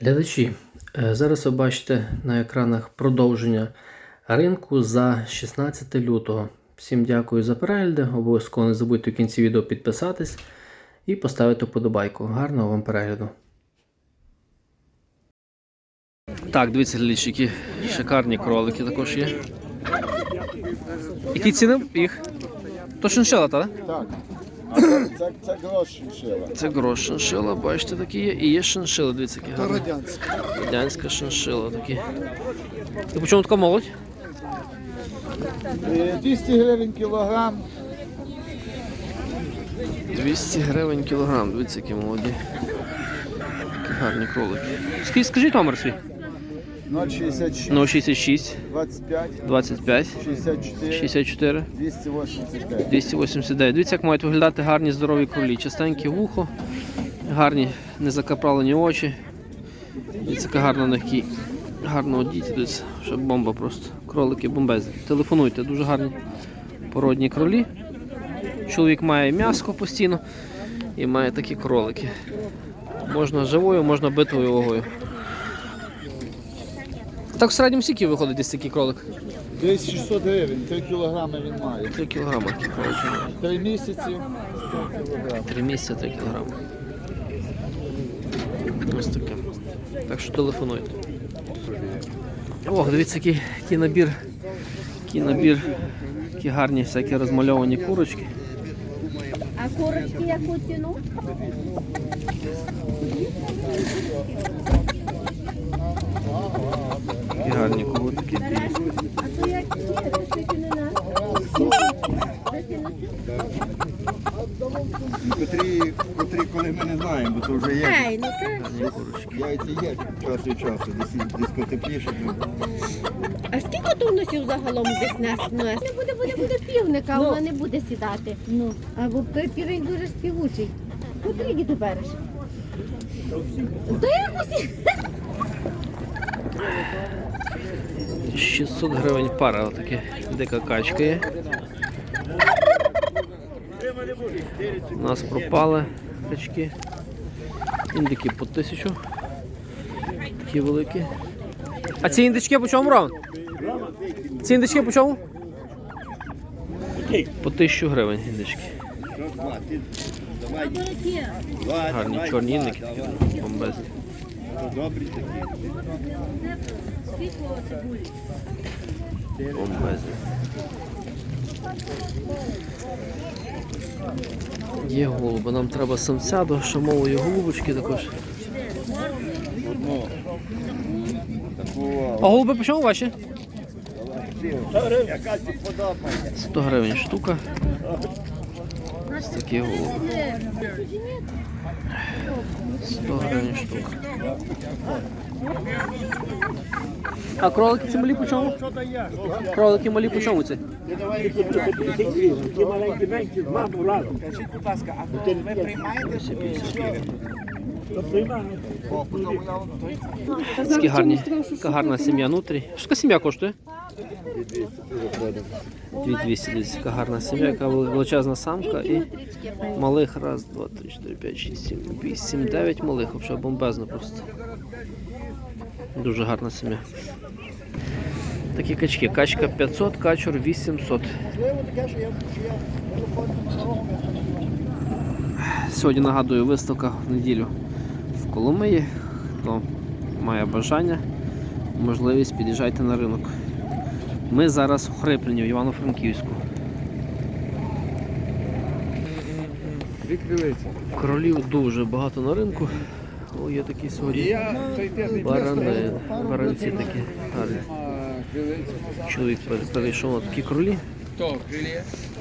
Глядачі, е, зараз ви бачите на екранах продовження ринку за 16 лютого. Всім дякую за перегляди. Обов'язково не забудьте в кінці відео підписатись і поставити вподобайку. Гарного вам перегляду. Так, дивіться, глядачі, які шикарні кролики також є. Які ціни їх? То шиншила, так? Так. Це, це, грош шиншила. Це грош шиншила, бачите, такі є. І є шиншила, дивіться, які гарні. радянська. Радянська шиншила такі. І по чому така молодь? Е, 200 гривень кілограм. 200 гривень кілограм, дивіться, які молоді. Такі гарні кролики. Скажіть номер свій. 066, 066 25, 25 64, 64 285. 289. Дивіться, як мають виглядати гарні здорові кролі. Чистеньке вухо, гарні незакаправлені очі. Дивіться, яка гарна на якій гарно одіти. Дивіться, що бомба просто. Кролики бомбезні. Телефонуйте, дуже гарні породні кролі. Чоловік має м'яско постійно і має такі кролики. Можна живою, можна битою вагою. Так в середньому скільки виходить десь такий кролик? Десь 600 гривень, 3 кілограми він має. 3 кілограми такі кролики. мають. 3 місяці, 100 кілограм. Три місяці 3 кілограми. Ось таке. Так що телефонуйте. Ох, дивіться, який, який набір. Який набір. Які гарні всякі розмальовані курочки. А курочки яку ціну? Такі гарні курочки. А то як ні, тільки не на. Котрі, котрі, коли ми не знаємо, бо то вже є. Ей, ну так. Яйця є час від часу, десь, десь потепліше. А скільки тонусів загалом десь нас? Ну, не буде, буде, буде півника, вона не буде сідати. Ну. А бо пірень дуже співучий. Котрі ти береш? Та якось. 600 гривень пара, отаке дика качка є. У нас пропали качки. Індики по тисячу. Такі великі. А ці індички по чому, Ром? Ці індички по чому? По тисячу гривень індички. Гарні чорні індики, бомбезні. добрі такі. Бомбезні. Є голуби, нам треба самця до шамової голубочки також. А голуби по чому ваші? яка тобі 100 гривень штука. Ось такі голуби. 100 гривень штука. А кролики ці малі по чому? Кролики малі по чому ці? Такі гарні, така гарна сім'я внутрі. Що така сім'я коштує? 2200, дивіться, яка гарна сім'я, яка величезна самка і малих. Раз, два, три, чотири, п'ять, шість, сім, вісім, дев'ять малих. Взагалі бомбезно просто. Дуже гарна сім'я. Такі качки. Качка 500, качур 800. Сьогодні нагадую виставка в неділю в Коломиї. Хто має бажання, можливість під'їжджайте на ринок. Ми зараз у Хриплені, в Івано-Франківську. Кролів дуже багато на ринку. О, є такі сьогодні. Барани, баранці такі гарні. Чоловік перейшов на такі кролі.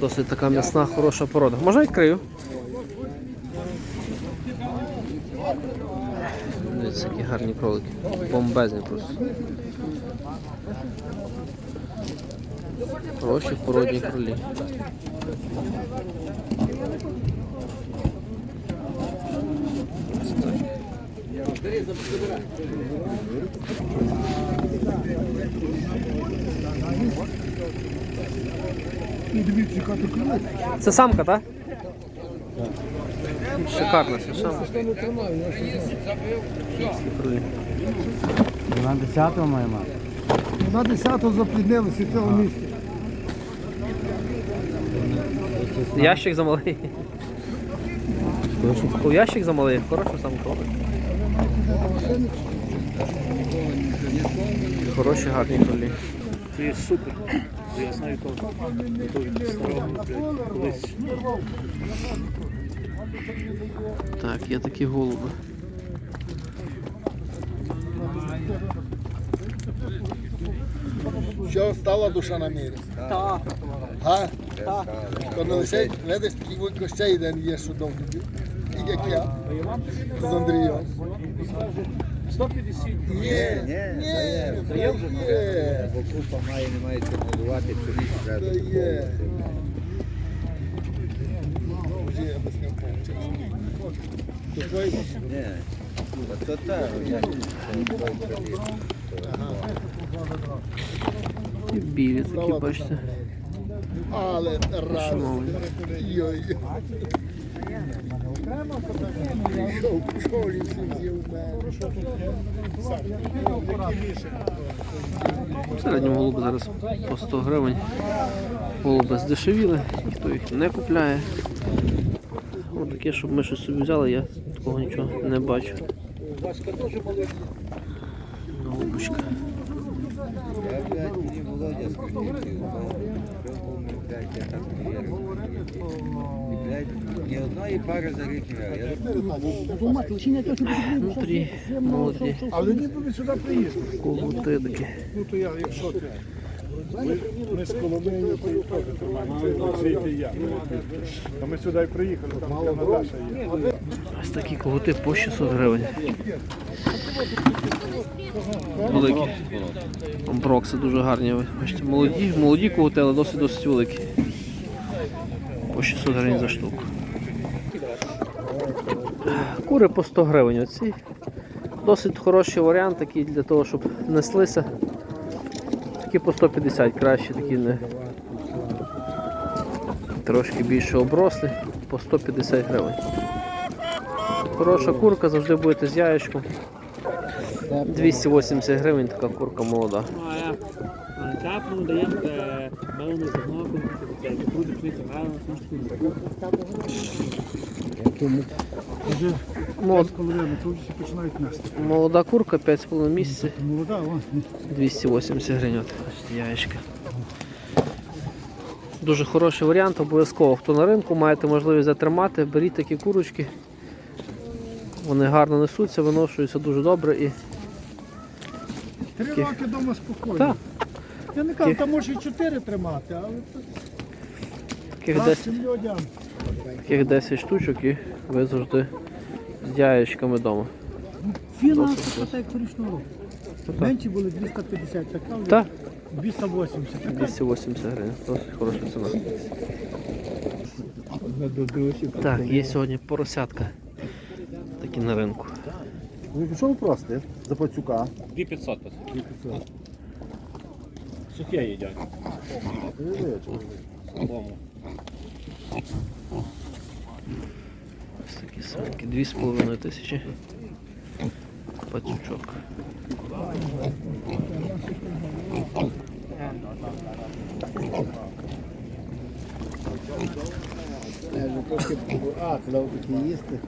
Досить така м'ясна, хороша порода. Можна відкрию? Дивіться, які гарні кролики. Бомбезні просто. Хороші породні кролі. Це самка, так? Шикарна сама. Крилі. На 10-го має мати. На 10-го запліднилися в цьому місці. Ящик замалий. Ящик замалий, хороший сам кролик. Хороші, гарні кролі. Це супер. Я знаю того. Старого колись. Так, є такі голуби. Що стала душа на мірі? Так. Га? Так. Лише, видиш, такий вуйко ще є, що. І як я. З Андрієм. 150. Є, ні, ні, є, Бо купа має, не має чим годувати, пшеницю це треба. є. Вже я без нього повчився. Ні. А то так, це не кредит. І білі такі, бачите. Але раз. Шановні. Йой. Пішов, пішов, всі мене. В середньому голуби зараз по 100 гривень. Голуби здешевіли, ніхто їх не купляє. Ось таке, щоб ми щось собі взяли, я такого нічого не бачу. Голубочка. Я, блядь, мені Володя скажіть, що я так вірю. І, ні одної пари за рік Внутрі молоді Але ніби ми сюди приїхали. колгути такі. Ну то я, якщо ти. Ми, з Коломиї приїхали, то я. То ми сюди приїхали, там Тетяна Даша є. Ось такі когути по 600 гривень. Великі. Брокси дуже гарні. Бачите, молоді, молоді когути, але досить досить великі. По 600 гривень за штуку. Кури по 100 гривень оці. Досить хороший варіант такий для того, щоб неслися. Такі по 150 краще, такі не трошки більше обросли, по 150 гривень. Хороша курка, завжди будете з яєчком. 280 гривень така курка молода. Капну даємо мелену зерно, круди пшеницю, гарно, Мол- Половину, тут всі починають нести. Молода курка 5,5 місяців, Молода, вон. 280 гривень. От, яєчка. Дуже хороший варіант, обов'язково. Хто на ринку, маєте можливість затримати, беріть такі курочки. Вони гарно несуться, виношуються дуже добре і Три роки вдома спокійно. Так. Я не кажу, там може і чотири тримати, але таких 10, таких 10 штучок і ви завжди з яєчками вдома. Ціна така як торічного року. Менші були 250, така Так, 280. Така 280 гривень. Досить хороша ціна. Так, є сьогодні поросятка. Такі на ринку. Ви що ви просите? За пацюка. 2500. Сухе їдять. Самому. Ось такі самки. Дві з половиною тисячі. Пацючок. а, коли такі їсти,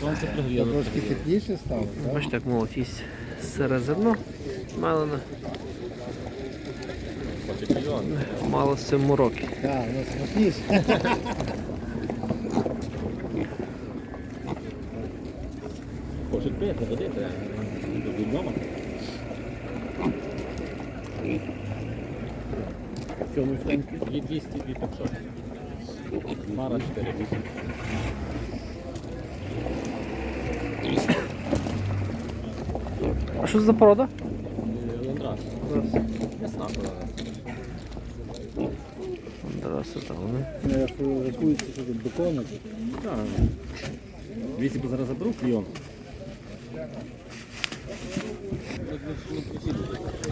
Сонце пригріло. трошки тепліше стало? Бачите, як молодь їсть сире зерно. Мало з цим мороки. Так, воно смачніше. Хочуть пити, води треба. До вдома. Цьому є 200 і 500. Мара 4 А що це за порода? Ландрас. Ясна порода. Здравствуйте, вони. Ну, Якщо рахується, що тут бекону, Так. 200 бо зараз заберу кліон.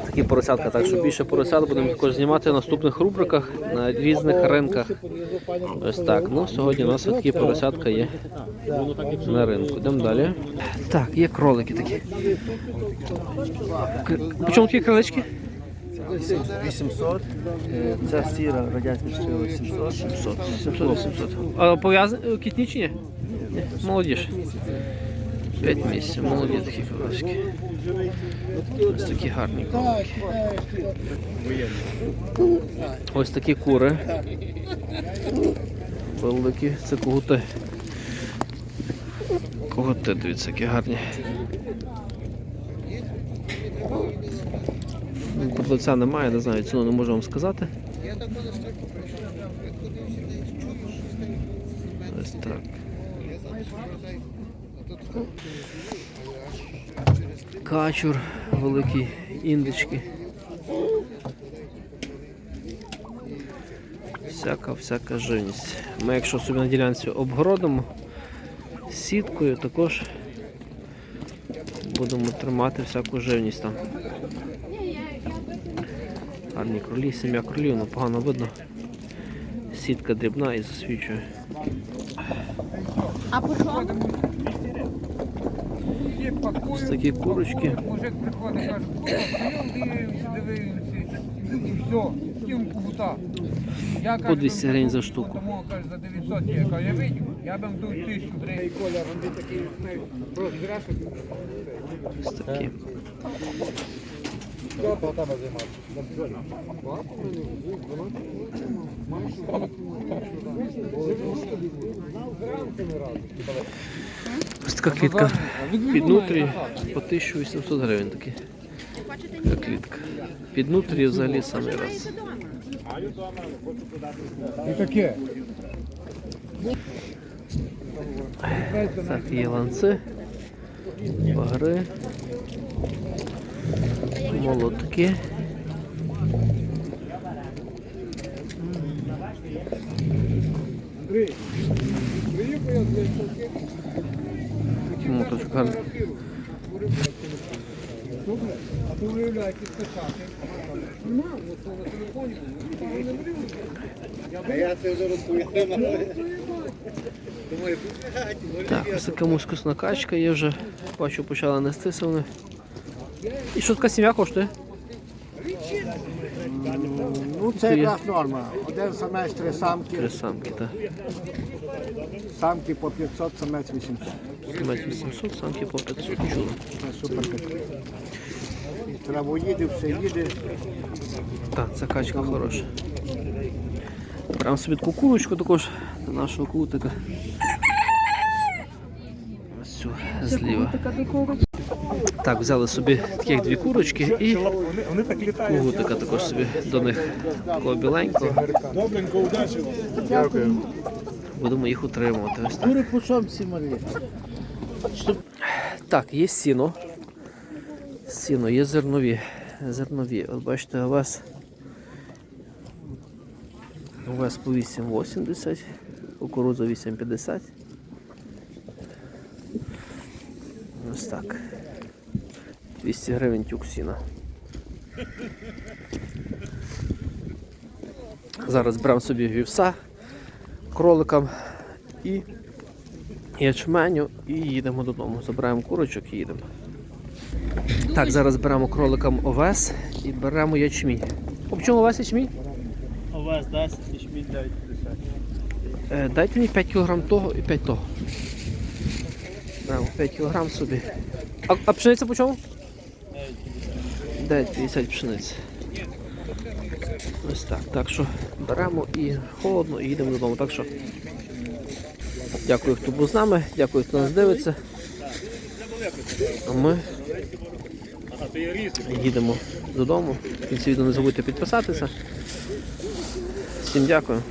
Такі поросятка, так що більше поросят будемо також знімати в наступних рубриках на різних ринках. Ось так. Ну, сьогодні у нас такі поросятка є на ринку. Йдемо далі. Так, є кролики такі. К- По чому такі кролички? 800. е, Ця сіра радянська 700. 700. 700, 800. А пов'язані кітні чи ні? Ні, Молоді ж. 5 місяців, молоді такі кролички. Ось такі гарні кролики. Ось такі кури. Великі, це когути. Когути, дивіться, які гарні. Лиця немає, не знаю, ціну не можу вам сказати. Ось так. Качур, великі індички. Всяка, всяка живність. Ми, якщо собі на ділянці обгородимо сіткою, також будемо тримати всяку живність там. Гарні кролі, сім'я кролів, ну погано видно. Сітка дрібна і засвічує. А по чому? Ось такі курочки. Мужик приходить, каже, «О, стояв, дивився, дивився, і все, стінку гута. Я По 200 гривень за штуку. Тому, каже, за 900 є. Кажу, я видів, я б тут 1000 гривень. Ось такі. Ось така клітка під нутрі по 1800 гривень такі. Така клітка. Під нутрі взагалі самий раз. І таке. Так, є ланци, багри, молотки. Моточок гарний. А то виявляється скачати. Нема, на телефоні. Так, ось така мускусна качка є вже. Бачу, почала нестися вони. І що така сім'я коштує? Ну це якраз норма. Один самець, три самки. Три самки, так. Самки по 500, самець 800. Самець 800, самки по 500 чули. Це супер качка. Травоїди, все їде. Так, ця качка хороша. Прям собі таку курочку також до нашого кутика. Ось цю зліва. Так, взяли собі таких дві курочки і кутика також собі до них такого біленького. Добренько, удачі. Дякую. Будемо їх утримувати. Ось так. Так, є сіно. Сіно, є зернові. Зернові. От бачите, овес. Овес по 8,80, кукурудза 8,50. Ось так. 200 гривень тюк сіна. Зараз беремо собі вівса кроликам і ячменю і їдемо додому. Забираємо курочок і їдемо. Так, зараз беремо кроликам овес і беремо ячмінь. По чому овес ячмінь? У вас 10 і шміль 9 Е, дайте мені 5 кг того і 5 того. Беремо 5 кг собі. А, а пшениця по чому? 9,50 пшениці. Ось так. Так що беремо і холодно і їдемо додому. Так що дякую, хто був з нами, дякую, хто нас дивиться. А ми їдемо додому. В кінці відео не забудьте підписатися. Всім дякую.